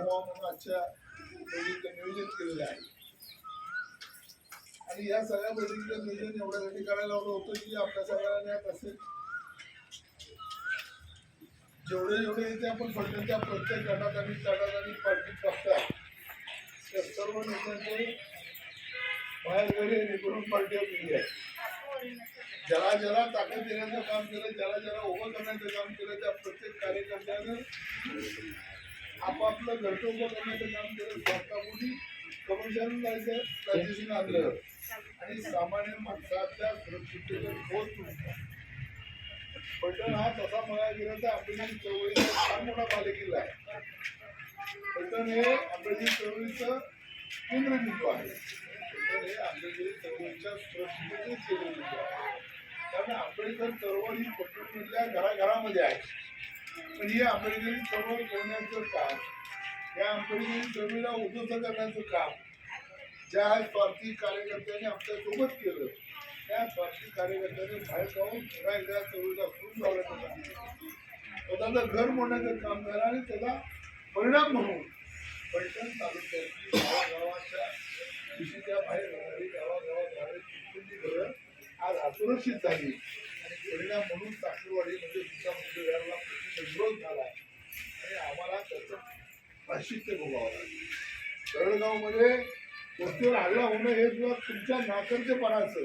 व्हावं म्हणून आजच्या बैठकीचं नियोजन केलेलं आहे. आणि या सगळ्या बैठकीचं नियोजन एवढ्यासाठी करायला हवं होतं की आपल्या सगळ्यांना यात जेवढे जेवढे येते आपण फलटणच्या प्रत्येक गटात आणि तटात आणि पार्टीत बघतात. त्या सर्व नेत्यांचे बाहेर घरी निकडून पार्टी गेली आहे ज्याला ज्याला ताकद देण्याचं काम केलं ज्याला ज्याला उभं करण्याचं काम केलं त्या प्रत्येक कार्यकर्त्यानं आपापलं घरटं उभं करण्याचं काम केलं स्वतःपुढी कमिशन राजेशन आणलं आणि सामान्य माणसाच्या सुरक्षितेचं ठोस तुटला हा तसा मला गेला तर आंबेडकरी चळवळीचा फार मोठा बालेकिल्ला आहे. पटण हे आंबेडकरी चळवळीचं केंद्रबिंदू आहे. पटण हे आंबेडकरी चळवळीच्या सुरक्षितेचे केंद्रबिंदू आहे. कारण आंबेडकर चळवळ ही पलटणमधल्या घराघरामध्ये आहे. पण ही आंबेडकरी चळवळ करण्याचं काम या आंबेडकरी चळवळीला उद्ध्वस्त करण्याचं काम ज्या स्वार्थी कार्यकर्त्यांनी आमच्यासोबत केलं त्या स्वार्थी कार्यकर्त्यांनी बाहेर जाऊन पुन्हा एकदा चळवळीला सुरू लावण्याचं स्वतःचं घर मोडण्याचं काम झालं आणि त्याचा परिणाम म्हणून पैठण तालुक्यातली गावाच्या दिशेच्या बाहेर राहणारी गावागावात राहणारी कित्येक घरं आज असुरक्षित झाली. आणि परिणाम म्हणून साखरवाडी म्हणजे दुसऱ्या मुद्देदाराला झाला. आणि आम्हाला त्याचं प्राश्चित्य भोगावं लागलं. तरडगावमध्ये वस्तीवर हल्ला होणं हे सुद्धा तुमच्या नाकर्तेपणाचं.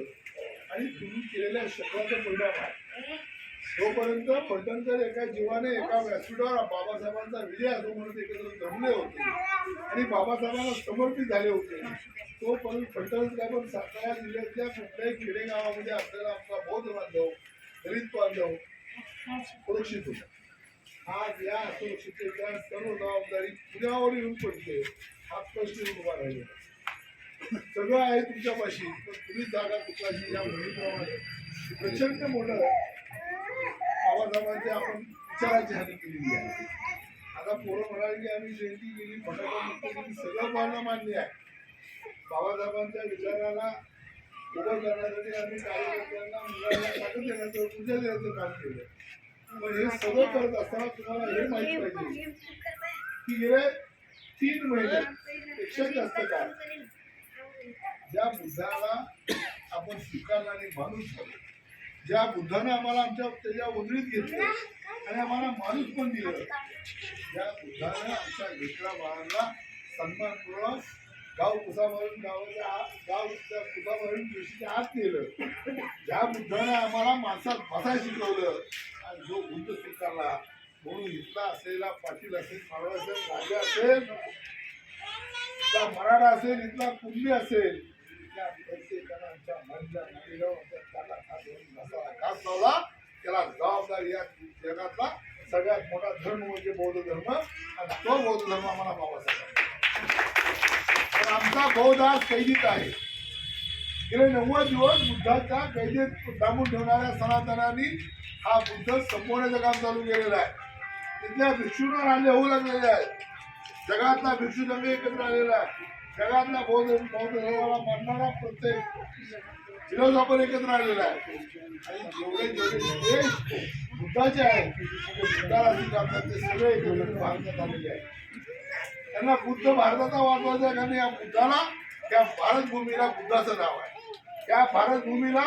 आणि तुम्ही केलेल्या शब्दाचा परिणाम आहे. तोपर्यंत फलटणकर एका जीवाने एका व्यासपीठावर बाबासाहेबांचा विजय असो म्हणून एकत्र जमले होते. आणि बाबासाहेबांना समर्पित झाले होते. तोपर्यंत फलटणकर पण सातारा जिल्ह्यातल्या कुठल्याही खेडेगावामध्ये आपल्याला आमचा बौद्ध बांधव दलित बांधव सुरक्षित होता. आज या असुरक्षितेच्या सर्व जबाबदारी पुण्यावर येऊन पडते हा प्रश्न उभा राहिला. सगळं आहे तुमच्यापाशी पण तुम्ही जागा तुपाशी या मोहिमेप्रमाणे. प्रचंड मोठं बाबासाहेबांची आपण विचाराची हानी केलेली आहे. आता पोरं म्हणाले की आम्ही जयंती केली फटाका सगळं पाहणं मान्य आहे. बाबासाहेबांच्या विचाराला उभं करण्यासाठी आम्ही कार्यकर्त्यांना मुलांना ताकद देण्याचं पूजा देण्याचं काम केलं. हे सगळं करत असताना तुम्हाला हे माहीत पाहिजे की गेले तीन महिने पेक्षा जास्त काळ ज्या बुद्धाला आपण स्वीकारला आणि माणूस झालो. ज्या बुद्धाने आम्हाला आमच्या त्याच्या उजळीत घेतलं आणि आम्हाला माणूस पण दिलं. ज्या बुद्धाने आमच्या लेकरा बाळांना सन्मानपूर्वक गाव कुसाभरून गावाच्या आत गाव कुसाभरून कृषीच्या आत केलं ज्या बुद्धाने आम्हाला माणसात बसायला शिकवलं आणि जो बुद्ध स्वीकारला म्हणून इथला असलेला पाटील असेल मावळा असेल राजा असेल त्या मराठा असेल इथला कुंभी असेल त्या प्रत्येकानं आमच्या मनच्या आमच्या घासाला घास लावला. त्याला जबाबदार या जगातला सगळ्यात मोठा धर्म म्हणजे बौद्ध धर्म. आणि तो बौद्ध धर्म आम्हाला बाबासाहेब आमचा बौद्ध आज कैदीत आहे. गेले नव्वद दिवस बुद्धाच्या कैदेत दाबून ठेवणाऱ्या सनातनांनी हा बुद्ध संपवण्याचं काम चालू केलेलं आहे. तिथल्या भिक्षूंवर हल्ले होऊ लागलेले आहेत जगातला भिक्षू संघ एकत्र आलेला आहे. जगातला बौद्ध बौद्ध धर्माला मानणारा प्रत्येक फिलॉसॉफर एकत्र आलेला आहे. आणि जेवढे जेवढे बुद्धाचे आहेत बुद्धाला स्वीकारतात ते सगळे एकत्र भारतात आलेले आहेत. त्यांना बुद्ध भारताचा वाचवायचा आहे कारण या बुद्धाला त्या भारतभूमीला बुद्धाचं नाव आहे. त्या भारतभूमीला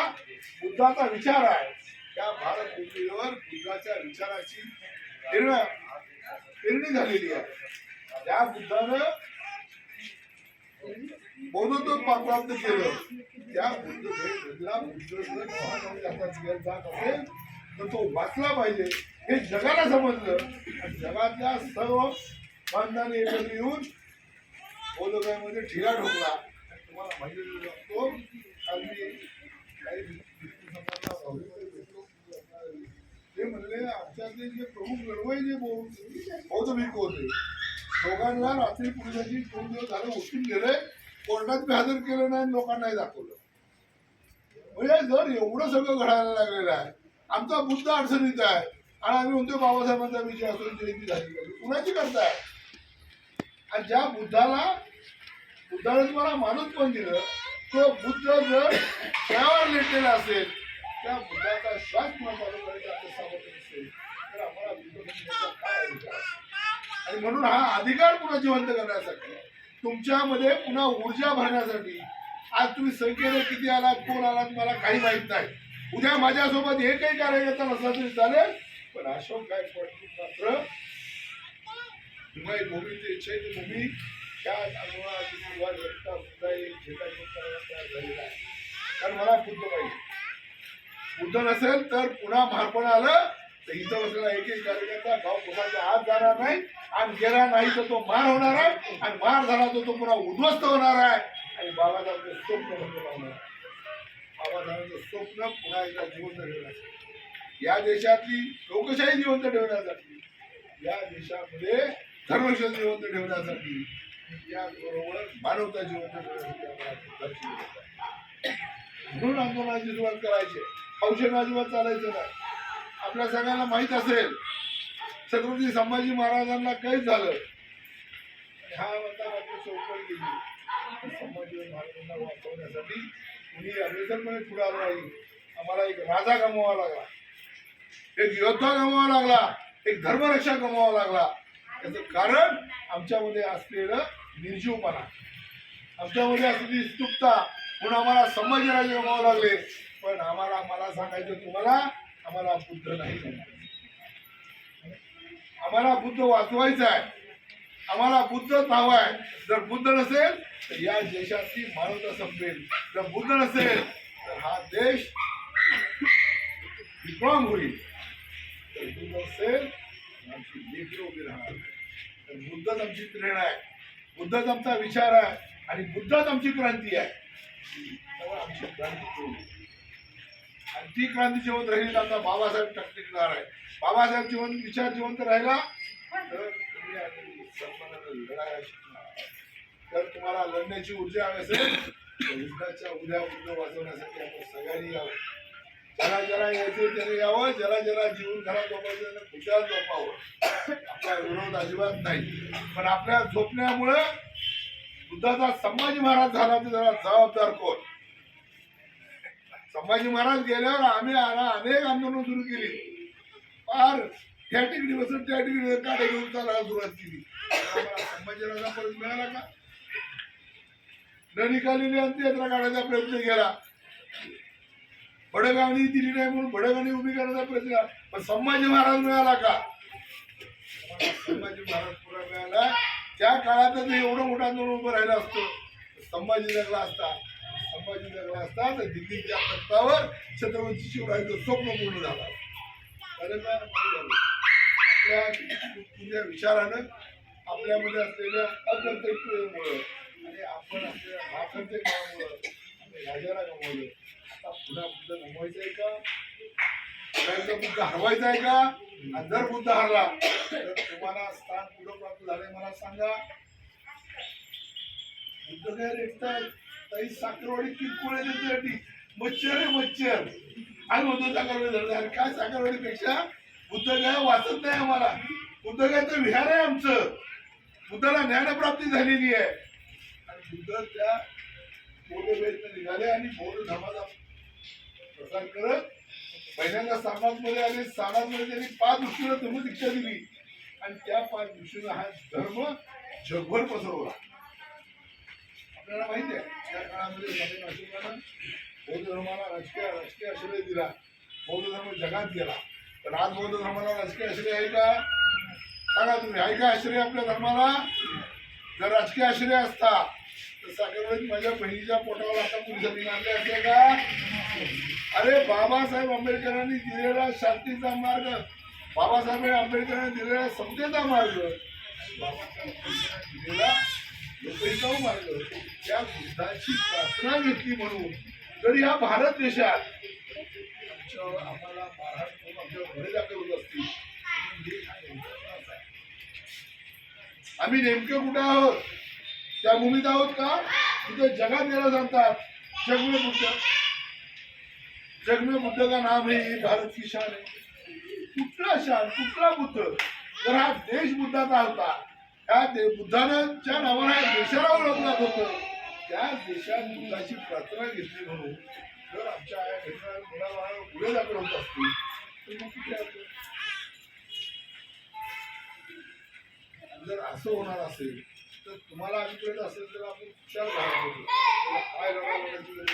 बुद्धाचा विचार आहे. त्या भारतभूमीवर बुद्धाच्या विचाराची पेरणी पेरणी झालेली आहे. त्या बुद्धानं बौद्धत्व प्राप्त केलं. त्या बुद्ध भेटला बुद्ध जात असेल तर तो वाचला पाहिजे. हे जगाला समजलं. आणि जगातल्या सर्व बांधाने एकत्र येऊन बौद्धगयामध्ये ठिगा ठोकला तुम्हाला माहिती सांगतो काल मी काही भेटलो. ते म्हणले आमच्यातले जे प्रमुख लढवई जे बौद्ध भिक्खू होते दोघांना रात्री पोलिसांची दोन दिवस झालं उठून गेले कोर्टात बी हजर केलं नाही आणि लोकांनाही दाखवलं म्हणजे जर एवढं सगळं घडायला लागलेलं आहे आमचा बुद्ध अडचणीत आहे आणि आम्ही म्हणतो बाबासाहेबांचा विजय असून जयंती झाली पाहिजे कुणाची करताय आणि ज्या बुद्धाला बुद्धाने तुम्हाला माणूस पण दिलं तो बुद्ध जर त्यावर लेटलेला असेल त्या बुद्धाचा श्वास करायचा सामर्थ्य नसेल तर आम्हाला बुद्ध काय अधिकार आणि म्हणून हा अधिकार पुन्हा जिवंत करण्यासाठी तुमच्यामध्ये पुन्हा ऊर्जा भरण्यासाठी आज तुम्ही संख्येने किती आलात कोण आलात मला काही माहीत नाही. उद्या माझ्यासोबत हे काही कार्यकर्ता नसला तरी चालेल पण अशोक गायकवाड मात्र हिमायत भूमीचे इच्छा भूमी त्याच आंदोलनाची सुरुवात व्यक्त सुद्धा एक झेंडा करायला तयार झालेला आहे. कारण मला बुद्ध पाहिजे. बुद्ध नसेल तर पुन्हा भारपण आलं तर इथं बसलेला एक एक कार्यकर्ता भाऊ कोणाच्या आत जाणार नाही आणि गेला नाही तर तो मार होणार आहे आणि मार झाला तर तो पुन्हा उद्ध्वस्त होणार आहे. आणि बाबासाहेबांचं स्वप्न बंद लावणार आहे. बाबासाहेबांचं स्वप्न पुन्हा एकदा जिवंत ठेवण्यासाठी. या देशातली लोकशाही जिवंत ठेवण्यासाठी. या देशामध्ये धर्मशाही जिवंत ठेवण्यासाठी. याबरोबर मानवता जिवंत म्हणून आंदोलनाची सुरुवात करायची. औषध अजिबात चालायचं नाही. आपल्या सगळ्यांना माहीत असेल छत्रपती संभाजी महाराजांना काहीच झालं. ह्या हा म्हणता मात्र गेली. संभाजी महाराजांना वाचवण्यासाठी कुणी अग्रेसरपणे पुढे आलो नाही. आम्हाला एक राजा गमवावा लागला. एक योद्धा गमवावा लागला. एक धर्मरक्षक गमवावा लागला. याचं कारण आमच्यामध्ये असलेलं निर्जीवपणा आमच्यामध्ये असलेली स्तुपता. म्हणून आम्हाला संभाजीराजे गमावं लागले. पण आम्हाला मला सांगायचं तुम्हाला आम्हाला बुद्ध नाही आम्हाला बुद्ध वाचवायचा आहे. आम्हाला बुद्धच हवा आहे. जर बुद्ध नसेल तर या देशाची मानवता संपेल. जर बुद्ध नसेल तर हा देश विक्रम होईल. तर बुद्ध असेल आमची लेकरं उभी राहणार नाही. तर बुद्धच आमची प्रेरणा आहे. बुद्धच आमचा विचार आहे आणि बुद्धच आमची क्रांती आहे. तेव्हा आमची क्रांती आणि ती क्रांती जिवंत राहिली तर आमचा बाबासाहेब टकटिकणार आहे बाबासाहेब जिवंत विचार जिवंत राहिला तर तुम्ही सन्मानानं शिकणार तर तुम्हाला लढण्याची ऊर्जा हवी असेल तर युद्धाच्या उद्या वाचवण्यासाठी आपण सगळ्यांनी यावं. जरा जरा यायचं त्याने यावं जरा जरा जीवन घरात झोपायचं त्याने खुशाल झोपावं. आपला विरोध अजिबात नाही. पण आपल्या झोपण्यामुळं बुद्धाचा संभाजी महाराज झाला तर जरा जबाबदार कोण? संभाजी महाराज गेल्यावर आम्ही आला अनेक आंदोलन सुरू केली. फार त्या ठिकाणी बसून त्या ठिकाणी काढे घेऊन चालायला सुरुवात केली. आम्हाला संभाजीराजा परत मिळाला का? ननिकालीने अंत्ययात्रा काढायचा प्रयत्न केला. बडगावणी दिली नाही म्हणून बडगावणी उभी करण्याचा प्रयत्न पण संभाजी महाराज मिळाला का? संभाजी महाराज पुरा मिळाला. त्या काळातच एवढं मोठा आंदोलन उभं राहिलं असतं. संभाजी जगला असता. संभाजी जगला असता तर दिल्लीच्या तख्तावर छत्रपती शिवरायांचं स्वप्न पूर्ण झालं अरे झालं. आपल्या तुझ्या विचारानं आपल्यामध्ये असलेल्या अकर्तव्यामुळं आणि आपण असलेल्या नाकर्तव्यामुळं आम्ही राजाला गमावलं पुन्हा बुद्ध आहे का? पुन्हा बुद्ध हरवायचा आहे का? आणि जर बुद्ध हरला तर तुम्हाला स्थान कुठं प्राप्त झाले मला सांगा. बुद्ध काय रेटतात तरी साखरवाडी किरकोळ त्याच्यासाठी. मच्छर आहे मच्छर. आणि म्हणतो साखरवाडी धरले अरे काय साखरवाडीपेक्षा? बुद्ध काय वाचत नाही आम्हाला. बुद्ध काय तर विहार आहे आमचं. बुद्धाला ज्ञानप्राप्ती झालेली आहे. आणि बुद्ध त्या बौद्ध वेळेत निघाले आणि बौद्ध धर्माचा प्रसार करत पहिल्यांदा सामाजमध्ये आले सारनाथमध्ये त्यांनी पाच दृष्टीनं धर्मदीक्षा दिली. आणि त्या पाच दृष्टीनं हा धर्म जगभर पसरवला. आपल्याला माहिती आहे त्या काळामध्ये स्वामी अशोकानं बौद्ध धर्माला राजकीय राजकीय आश्रय दिला. बौद्ध धर्म जगात गेला. तर आज बौद्ध धर्माला राजकीय आश्रय आहे का? सांगा तुम्ही आहे का आश्रय आपल्या धर्माला? जर राजकीय आश्रय असता तर साखरवाडीत माझ्या बहिणीच्या पोटावर आता पोलिसांनी मारले असते का? अरे बाबासाहेब आंबेडकरांनी दिलेला शांतीचा मार्ग बाबासाहेब आंबेडकरांनी दिलेला समतेचा मार्ग बाबासाहेब दिलेला मार्ग. त्या बुद्धाची प्रार्थना घेतली म्हणून. तरी ह्या भारत देशात आमच्यावर आम्हाला करून आमच्यावर घरे दाखल होत असतील नेमकं आम्ही नेमके कुठे आहोत? त्या भूमीत आहोत का? तिथे जगात गेला सांगतात. जगमे कुठं? जग में बुद्ध का नाम है ये भारत की शान है कुठला शान कुठला बुद्ध? तर हा देश बुद्धाचा होता. त्या दे नावानं या देशाला ओळखलं होतं त्या देशात बुद्धाची प्रार्थना घेतली म्हणून जर आमच्या आया घटना मुलाबाळांवर पुढे दाखल होत असतील तर मग कुठे जर असं होणार असेल तर तुम्हाला आम्ही असेल तर आपण विचार काय गरज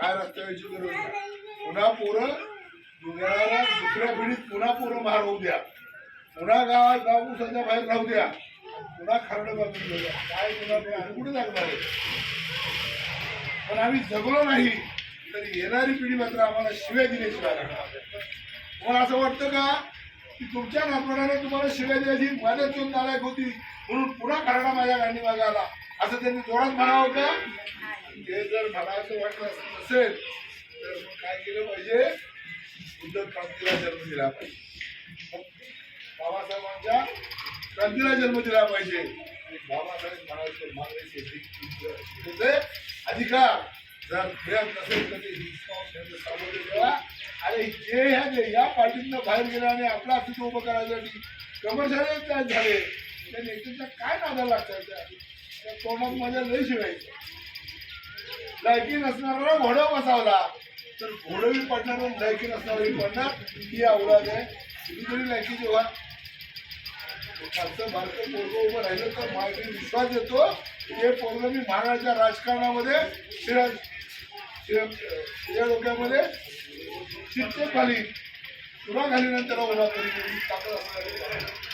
काय रस्त्याची गरज नाही. पुन्हा पोरं दुसऱ्या दुसऱ्या पिढीत पुन्हा पोरं बाहेर होऊ द्या. पुन्हा गावात गाव उसाच्या बाहेर राहू द्या. पुन्हा खरडं बाजून द्या. काय पुन्हा आम्ही कुठे लागणार आहे? पण आम्ही जगलो नाही तर येणारी पिढी मात्र आम्हाला शिव्या दिल्याशिवाय राहणार तुम्हाला असं वाटतं का? की तुमच्या नातवंडाने तुम्हाला शिव्या द्यायची माझ्या दोन नालायक होती. म्हणून पुन्हा खरडा माझ्या गांडी मागे आला असं त्यांनी जोरात म्हणावं होतं ते जर म्हणायचं वाटलं असेल नसेल तर मग काय केलं पाहिजे? उद्धव क्रांतीला जन्म दिला पाहिजे. बाबासाहेबांच्या क्रांतीला जन्म दिला पाहिजे. बाबासाहेब म्हणायचं मागायचे अधिकार जर मिळत नसेल तर ते हिसकावून सामोरे आणि जे ह्या या पार्टीतनं बाहेर गेलं आणि आपला अस्तित्व उभं करायसाठी कमर्शियल काय झाले. त्या नेत्यांच्या काय नादा लागतात त्या? त्या तोंडात माझ्या लय शिवायचं. लायकी नसणारा घोडा बसावला. तर घोडं पडणार आणि लायकी नसणारी पडणार ही आवडत आहे. तुम्ही लायकी जेव्हा खालचं भारतीय पोरग उभं राहिलं तर माझा विश्वास येतो हे पोरग मी महाराष्ट्राच्या राजकारणामध्ये शिरा शिरा डोक्यामध्ये शिट्टे घालीन तुला घालीनंतर उभा करी ताकद असणार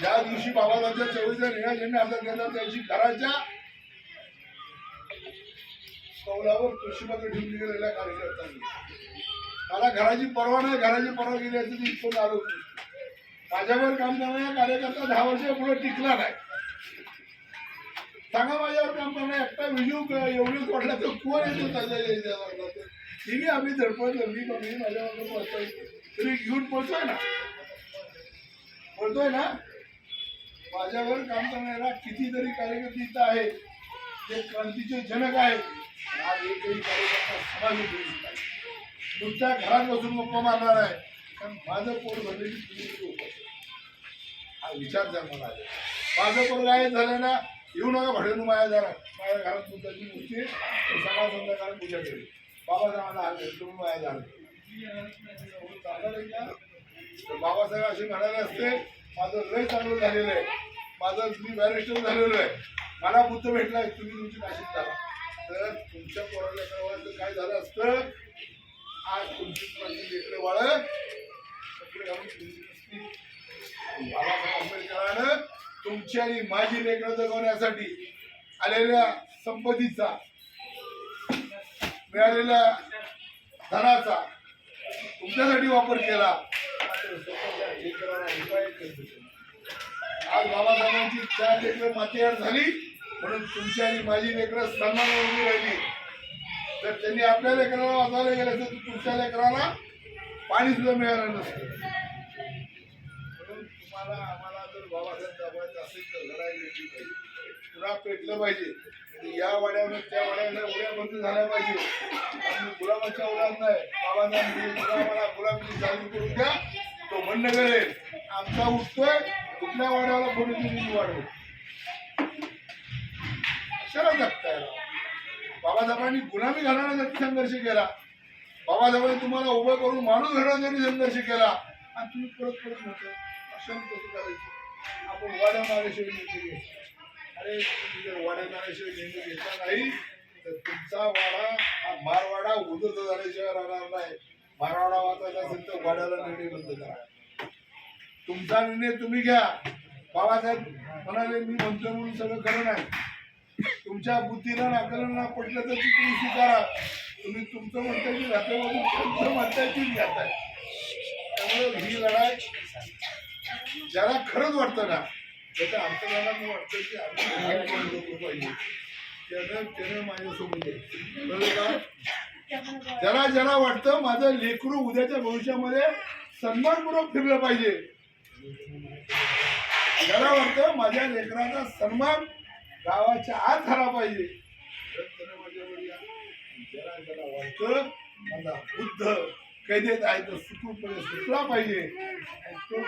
ज्या दिवशी बाबासाहेबच्या चवळीचा निर्णय ज्यांनी हातात घेतला त्या दिवशी घराच्या कौलावर तुळशीमध्ये ठेवून गेलेल्या कार्यकर्त्यांनी. मला घराची परवा नाही घराची परवा गेली असती ती इथून आलो माझ्यावर काम करणारा कार्यकर्ता दहा वर्ष पुढे टिकला नाही. सांगा माझ्यावर काम करणार एकटा व्हिडिओ एवढीच वाटला तर कोण येतो त्याच्या तिने आम्ही धडपड धरली कमी माझ्यावर पळतोय तरी घेऊन पोहोचतोय ना? बोलतोय ना? माझ्यावर काम करणाऱ्या कितीतरी कार्यकर्ते इथं आहेत. ते क्रांतीचे जनक आहेत. आज एकही कार्यकर्ता समाज तुमच्या घरात बसून गप्पा मारणार आहे. कारण माझं पोट भरलेली तुम्ही हा विचार जर मला आधी. माझं पोट काय झालं ना येऊ नका भडेल माझ्या घरात. माझ्या घरात तुमच्याची मूर्ती आहे. सकाळ संध्याकाळ पूजा केली बाबासाहेबांना हात धरले, तुम्ही माझ्या घरात चालणार बाबासाहेब असे म्हणाले असते माझं लय चांगलं झालेलं आहे. माझं मी बॅरिस्टर झालेलो आहे. मला बुद्ध भेटलाय तुम्ही तुमची नाशिक झाला तर तुमच्या पोराला कळवायचं काय झालं असतं? आज तुमची माझी लेकरं बाळ कपडे घालून तुमची बाबासाहेब तुमची आणि माझी लेकरं जगवण्यासाठी आलेल्या संपत्तीचा मिळालेल्या धनाचा तुमच्यासाठी वापर केला. आज बाबासाहेबांची चार लेकरं मातीहार झाली म्हणून तुमची आणि माझी लेकरं सन्मानावर उभी राहिली. तर त्यांनी आपल्या लेकराला वाचायला गेलं तर तुमच्या लेकराला पाणी सुद्धा मिळालं नसतं. म्हणून तुम्हाला आम्हाला जर बाबासाहेब दाबायचं असेल तर लढाई लढली पाहिजे. गुलाब पेटलं पाहिजे. आणि या वाड्यावर त्या वाड्यावर उड्या बंद झाल्या पाहिजे. आणि गुलाबाच्या उड्यात नाही. बाबांना गुलाबाला गुलाबी चालू करून द्या. तो बंड करेल आमचा उठतोय. कुठल्या वाड्याला फोडून दिली वाढवू. कशाला जगताय बाबासाहेबांनी गुलामी घालण्यासाठी संघर्ष केला. बाबासाहेबांनी तुम्हाला उभं करून माणूस घडवण्यासाठी संघर्ष केला आणि तुम्ही परत परत म्हणतो अशाने करायचं? आपण वाड्या मागे निर्णय अरे तुम्ही जर घेतला नाही तर तुमचा वाडा हा मारवाडा उदृत झाल्याशिवाय राहणार नाही. मारवाडा वाचायचा असेल तर वाड्याला निर्णय बंद करा. तुमचा निर्णय तुम्ही घ्या. बाबासाहेब म्हणाले मी म्हणतो म्हणून सगळं खरं नाही. तुमच्या बुद्धीला नाकलांना पडलं तर ती तुम्ही स्वीकारा. तुम्ही तुमचं म्हणता की रात्रवादी तुमचं म्हणताय ती घेताय. त्यामुळे ही लढाई ज्याला खरंच वाटतं ना त्याच्या अंतराला वाटतं की आम्ही पाहिजे त्यानं त्यानं माझ्यासोबत आहे. ज्याला ज्याला वाटतं माझं लेकरू उद्याच्या भविष्यामध्ये सन्मानपूर्वक फिरलं पाहिजे ज्याला वाटतं माझ्या लेकराचा सन्मान गावाच्या आत झाला पाहिजे तर त्यानं माझ्यावर या. ज्याला ज्याला वाटतं माझा बुद्ध कैदेत आहे तो सुखरूपणे सुटला पाहिजे? आणि तो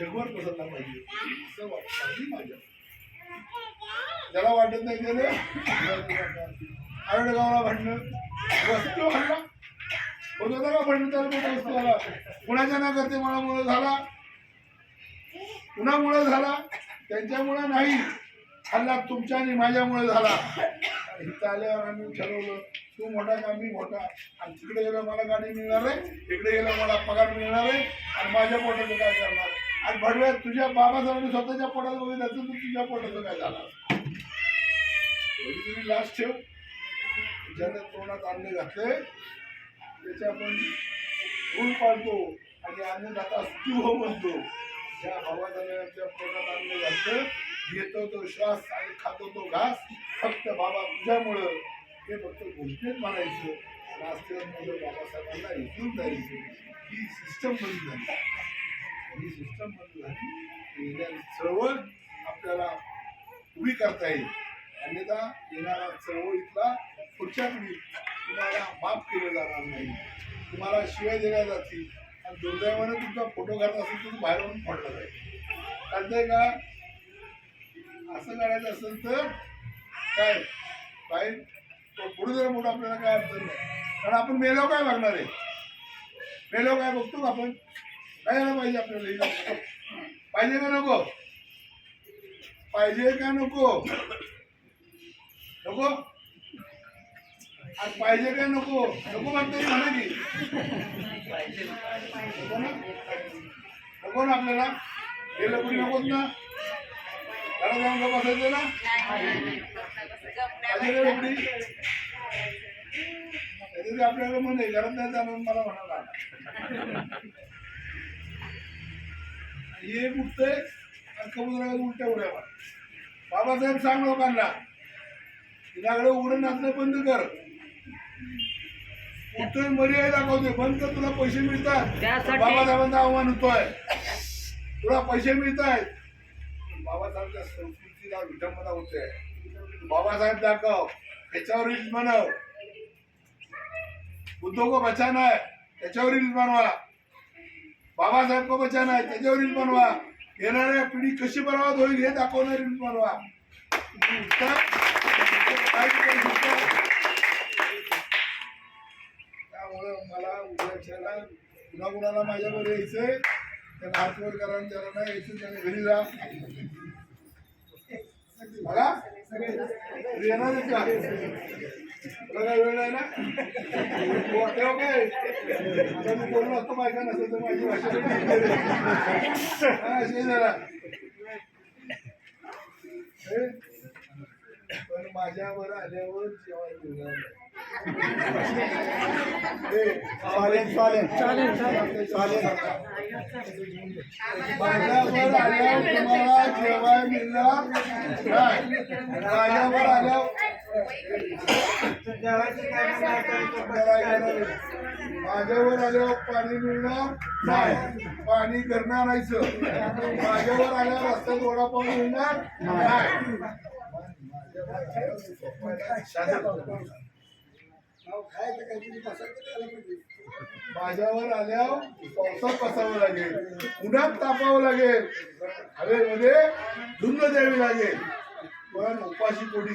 जगभर पसरला पाहिजे. असं वाटतं माझ्या. ज्याला वाटत नाही त्याने आरडगावला भांडणं. वस्तू भांडला होत होता का भांडण? त्याला मोठा वस्तू झाला कुणाच्या ना करते मला मुळे झाला. कुणामुळे झाला. त्यांच्यामुळे नाही. हल्ला तुमच्या आणि माझ्यामुळे झाला. इथं आल्यावर आम्ही ठरवलं तू मोठा का मी मोठा? आणि तिकडे गेलं मला गाडी मिळणार आहे इकडे गेलं मला पगार मिळणार आहे आणि माझ्या पोटाचं काय करणार? आणि भडव्या तुझ्या बाबासाहेबांनी स्वतःच्या पोटात बघितलं तर तुझ्या पोटाचं काय झालं? तुम्ही लास्ट ठेव. ज्याने तोंडात अन्न घातले त्याचे आपण फूल पाळतो आणि अन्नदाता सुखी हो म्हणतो. ज्या भावाच्या पोटात अन्न घातलं घेतो तो श्वास आणि खातो तो घास फक्त बाबा तुझ्यामुळं. हे फक्त घोषणेत म्हणायचं. आणि बाबासाहेबांना इथून जायचं. ही सिस्टम बंद झाली. ही सिस्टम बंद झाली. चळवळ आपल्याला उभी करता येईल. अन्यथा येणारा चळवळीतला पुढच्या पिढीत तुम्हाला माफ केलं जाणार नाही. तुम्हाला शिवाय दिल्या जातील. आणि दुर्दैवाने तुमचा फोटो घातला असेल तर तो बाहेरून पडला जाईल. कळतंय का? असं करायचं असेल तर काय? काय तो पुढे जरा मोठं आपल्याला काय अडचण नाही. कारण आपण मेलो काय मागणार आहे? मेलो काय बघतो का आपण? काय झालं पाहिजे आपल्याला पाहिजे का नको? पाहिजे का नको? नको? आज पाहिजे काय नको? नको म्हणता म्हणा की. नको ना नको ना आपल्याला. हे लपडी नकोच ना. घरात जाऊन बसायचं ना? पाहिजे का आपल्याला म्हणे घरात नाही जाणार मला म्हणाला हे उठतंय आणि समुद्राला उलट्या उड्या बाबासाहेब सांग लोकांना तिच्याकडे उघडं नाचणं बंद कर उठतोय मर्यादा दाखवतोय बंद कर तुला पैसे मिळतात त्यासाठी- बाबासाहेबांचा आव्हान होतोय तुला पैसे मिळत आहेत बाबासाहेबच्या संस्कृतीला विडंबना होते. बाबासाहेब दाखव त्याच्यावर रील्स बनव. बुद्धो को बचाना आहे त्याच्यावर रील्स बनवा. बाबासाहेब को बचाना आहे त्याच्यावर रील्स बनवा. येणाऱ्या पिढी कशी बरबाद होईल हे दाखवणारी रील्स बनवा. काय त्यामुळं मला उद्याच्याला पुन्हा कुणाला माझ्यावर यायचंय त्याला हात करा त्याला नाही यायचं त्याने घरी जा. बघा घरी का वेळ नाही ना? हो, काय आता मी बोललो असतो बायका नसेल तर माझी भाषा अशी जरा हे? पण माझ्यावर आल्यावर जेव्हा चालेल चालेल. चालेल, चालेल. तुम्हाला मिळणार आल्यावर माझ्यावर आल्यावर पाणी मिळणार नाही. पाणी करणार नाहीच माझ्यावर आल्यावर रस्त्यात वडापाव मिळणार नाही. माझ्यावर आल्यावर पावसात पसावं लागेल. उन्हात तापावं लागेल. हवेमध्ये धुंद द्यावी लागेल. पण उपाशी पोटी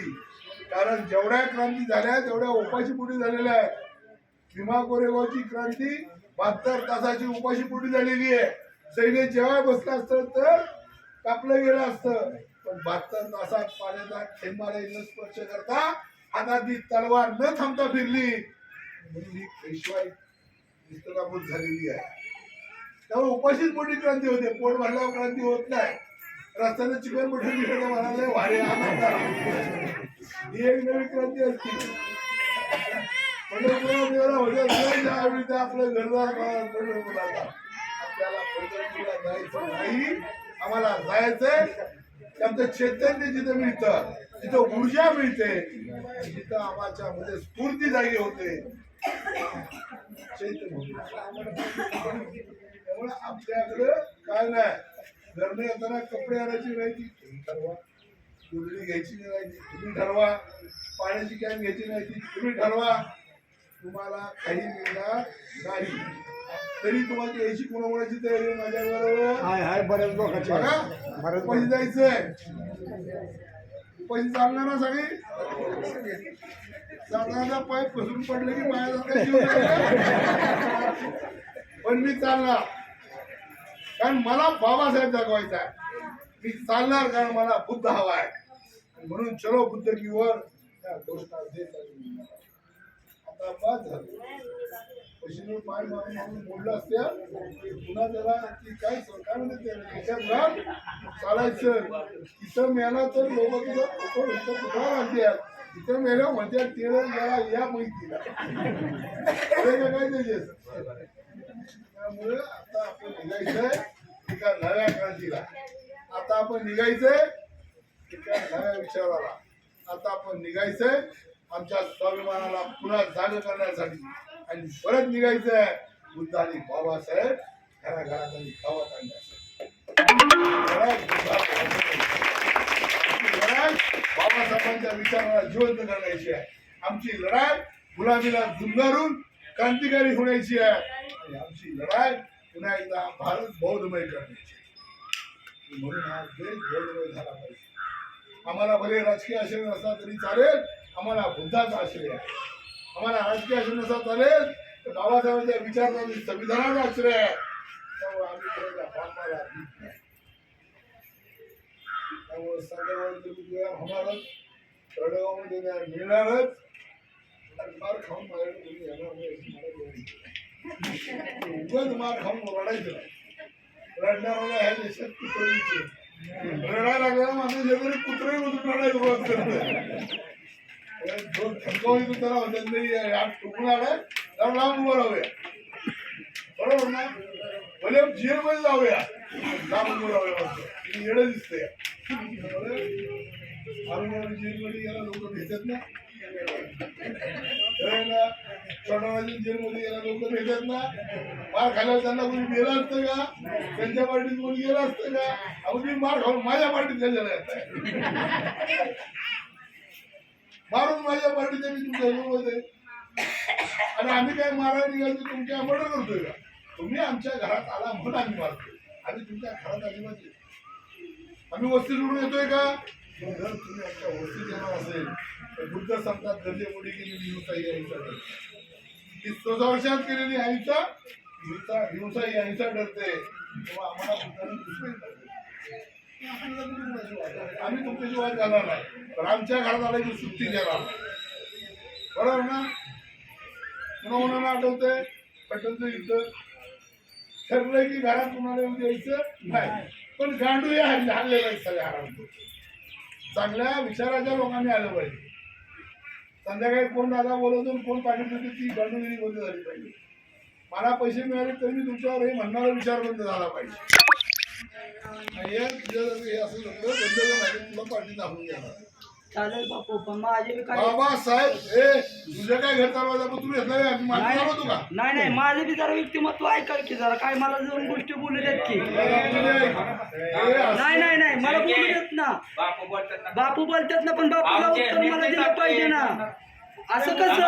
कारण जेवढ्या क्रांती झाल्या तेवढ्या उपाशी पोटी झालेल्या आहेत. भीमा कोरेगावची क्रांती बहात्तर तासाची उपाशी पोटी झालेली आहे. सैन्य जेव्हा बसलं असतं तर कापलं गेलं असतं. पण बहात्तर तासात पाण्याचा थेंबाला स्पर्श करता हातातली तलवार न थांबता फिरली. म्हणून ही पेशवाई निस्तराभूत झालेली आहे. त्यामुळे उपाशीच मोठी क्रांती होते. पोट भरल्यावर क्रांती होत नाही. रस्त्याने चिकन मोठे दिसलं म्हणाले वारे आनंद ही एक नवी क्रांती असते. आपलं घरदार आपल्याला जायचं नाही. आम्हाला जायचंय. आमचं चैतन्य जिथं मिळतं. तिथं ऊर्जा मिळते. जिथं आम्हाच्या मध्ये स्फूर्ती जागी होते. त्यामुळे आपल्याकडं काय नाही. घरनं येताना कपडे आणायची नाही ती तुम्ही ठरवा. कुरडी घ्यायची नाही तुम्ही ठरवा. पाण्याची कॅन घ्यायची नाही ती तुम्ही ठरवा. तुम्हाला काही मिळणार नाही. तरी तुम्हाला यायची कोणाकोणाची तयारी हाय हाय बऱ्याच लोकांचे. बऱ्याच पैसे जायचंय पैसे चालणार ना सगळे? जाताना पाय फसून पडले की माझ्या पण मी चालणार. कारण मला बाबासाहेब दाखवायचा आहे. मी चालणार कारण मला बुद्ध हवा आहे. म्हणून चलो बुद्ध की वर. त्या आता बाद झालं. पैशावर पाय मारून मारून मोडलं असत्या की पुन्हा त्याला ती काय सरकार म्हणजे त्याच्यात राहत चालायचं. तिथं मेला तर लोक तुला फोटो इथं पुतळा घालतात तिथं मेल्या म्हणतात तिला जरा या माहितीला ते काय त्याचे त्यामुळे आता आपण निघायचंय एका नव्या क्रांतीला. आता आपण निघायचंय एका नव्या विचाराला. आता आपण निघायचंय आमच्या स्वाभिमानाला पुन्हा जाग करण्यासाठी. आणि परत निघायचंय आहे बुद्धाने बाबासाहेब घराघरात आणि गावात आणण्यासाठी. लढाई बाबासाहेबांच्या विचाराला जिवंत करण्याची आहे. आमची लढाई गुलामीला झुंगारून क्रांतिकारी होण्याची आहे. आणि आमची लढाई पुन्हा एकदा भारत बौद्धमय करण्याची म्हणून हा देश बौद्धमय झाला पाहिजे. आम्हाला भले राजकीय आश्रय नसला तरी चालेल आम्हाला बुद्धाचा आश्रय आहे. आम्हाला राजकीय आश्रय नसला चालेल. तर बाबासाहेबांच्या विचारांनी संविधानाचा आश्रय आहे. त्यामुळे आम्ही कोणाला बापाला त्यामुळे सगळ्यावर तुम्ही होणारच. मिळणारच. आणि मार खाऊन माझ्याकडे तुम्ही येणार नाही अशी मला मार खाऊन रडायचं रडणाऱ्याला ह्या देशात कुत्रीचे रडायला लागला कुत्रे मधून रडायला सुरुवात करतो दोन थंकावली त्याला म्हणतात नाही या टुकून आलाय जरा लांब उभं राहूया बरोबर ना भले जेल मध्ये जाऊया लांब उभं राहूया म्हणतो ही येडं दिसतंय अरुणाला जेलमध्ये गेला लोक भेटत ना खरं ना छोटावाजी गेला लोक भेटत ना मार खायला त्यांना कोणी गेलं असतं का त्यांच्या पार्टीत कोणी गेला असतं का अगदी मार खाऊन माझ्या पार्टीत कशाला असतं मारून माझ्या पार्टीचे मी तुमच्या होते. आणि आम्ही काय मारायला निघालो की तुमच्या मर्डर करतोय का? तुम्ही आमच्या घरात आला म्हणून आम्ही मारतोय. आम्ही तुमच्या घरात आली येत आम्ही वस्ती सोडून येतोय का? घर जर तुम्ही आमच्या वस्तीत येणार असेल तर बुद्ध सांगतात गरजे मोठी केलेली हिंसा ही अहिंसा डरते ती चौदा वर्षात केलेली अहिंसा हिंसा हिंसा ही अहिंसा डरते तेव्हा आम्हाला बुद्धाने दुसरे डरते आम्ही तुमच्याशी वाद घालणार नाही पण आमच्या घरात आला की सुट्टी द्यायला बरोबर ना? पुन्हा कोणाला आठवतंय पटलचं युद्ध ठरलंय की घरात कुणाला येऊन द्यायचं नाही. पण गांडू या हल्लेला आहे सगळ्या घरामध्ये. चांगल्या विचाराच्या लोकांनी आलं पाहिजे. संध्याकाळी कोण दादा बोलवतो कोण पाठवतो ती गांडूगिरी बंद झाली पाहिजे. मला पैसे मिळाले तरी मी तुमच्यावर हे म्हणणारा विचार बंद झाला पाहिजे. चालेल बापू पण माझे बी काय बाबासाहेब हे तुझं काय घर चालवायचं पण तुम्ही घेतलं का? माझं नाही का? नाही नाही माझे बी जरा व्यक्तिमत्व ऐकाल की जरा काय मला दोन गोष्टी बोलू देत की. नाही नाही नाही मला बोलू देत ना. बापू बोलतात ना. बापू बोलतात ना पण बापूला उत्तर मला दिलं पाहिजे ना. असं कसं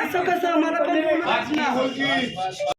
असं कसं? मला पण बोलू देत ना.